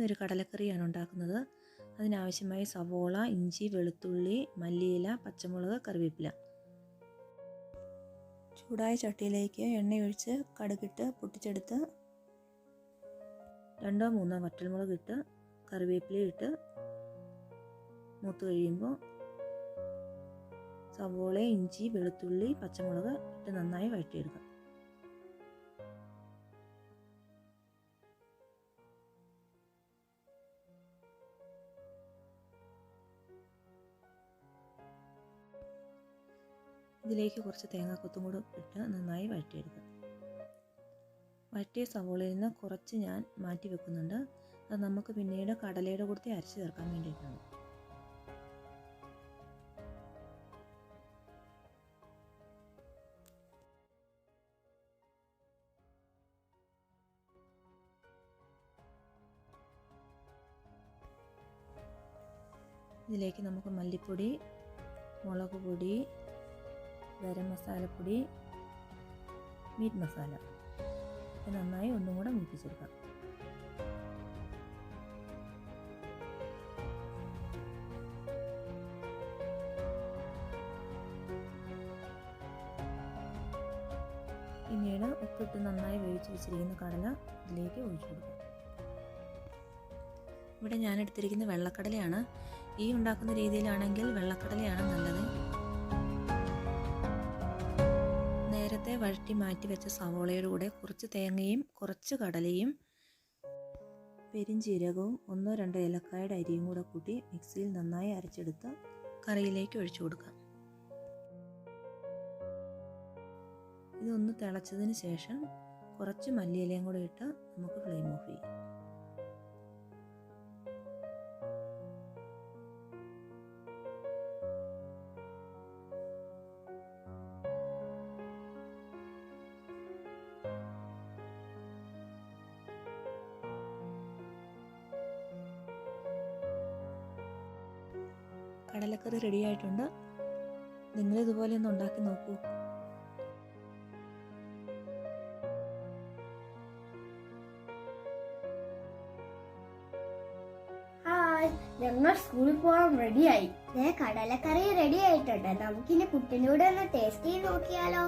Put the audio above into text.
കടലക്കറിയാണ് ഉണ്ടാക്കുന്നത്. അതിനാവശ്യമായ സവോള ഇഞ്ചി വെളുത്തുള്ളി മല്ലിയില പച്ചമുളക് കറിവേപ്പില. ചൂടായ ചട്ടിയിലേക്ക് എണ്ണയൊഴിച്ച് കടുകിട്ട് പൊട്ടിച്ചെടുത്ത് രണ്ടോ മൂന്നോ വറ്റൽമുളക് ഇട്ട് കറിവേപ്പില ഇട്ട് മൂത്ത് കഴിയുമ്പോൾ സവോള ഇഞ്ചി വെളുത്തുള്ളി പച്ചമുളക് ഇട്ട് നന്നായി വഴറ്റിയെടുക്കുക ഇതിലേക്ക് കുറച്ച് തേങ്ങാക്കൊത്തും കൂടെ ഇട്ട് നന്നായി വഴറ്റിയെടുക്കുക വഴറ്റിയ സവോളയിൽ നിന്ന് കുറച്ച് ഞാൻ മാറ്റി വെക്കുന്നുണ്ട്. അത് നമുക്ക് പിന്നീട് കടലയുടെ കൂടുതൽ അരച്ച് ചേർക്കാൻ വേണ്ടിയിട്ടാണ്. ഇതിലേക്ക് നമുക്ക് മല്ലിപ്പൊടി മുളക് പൊടി ഗരം മസാലപ്പൊടി മീറ്റ് മസാല. ഇത് നന്നായി ഒന്നും കൂടെ മൂപ്പിച്ചെടുക്കാം. പിന്നീട് ഉപ്പിട്ട് നന്നായി വേവിച്ച് വെച്ചിരിക്കുന്ന കടല ഇതിലേക്ക് ഒഴിച്ചു കൊടുക്കും. ഇവിടെ ഞാൻ എടുത്തിരിക്കുന്ന വെള്ളക്കടലയാണ്. ഈ ഉണ്ടാക്കുന്ന രീതിയിലാണെങ്കിൽ വെള്ളക്കടലയാണ് നല്ലത്. നേരത്തെ വഴറ്റി മാറ്റി വെച്ച സവോളയുടെ കൂടെ കുറച്ച് തേങ്ങയും കുറച്ച് കടലയും പെരിഞ്ചീരകവും ഒന്നോ രണ്ടോ ഏലക്കായുടെ അരിയും കൂടെ കൂട്ടി മിക്സിയിൽ നന്നായി അരച്ചെടുത്ത് കറിയിലേക്ക് ഒഴിച്ചു കൊടുക്കാം. ഇതൊന്ന് തിളച്ചതിന് ശേഷം കുറച്ച് മല്ലിയിലയും കൂടെ ഇട്ട് നമുക്ക് ഫ്ലെയിം ഓഫ് ചെയ്യാം. കടലക്കറി റെഡി ആയിട്ടുണ്ട് നിങ്ങൾ ഇതുപോലെ ഒന്ന് ഉണ്ടാക്കി നോക്കൂ. ഞങ്ങൾ സ്കൂളിൽ പോകാൻ റെഡിയായി. കടലക്കറി റെഡി ആയിട്ടുണ്ട് നമുക്കിനി പുട്ടിലൂടെ ഒന്ന് ടേസ്റ്റ് ചെയ്ത് നോക്കിയാലോ.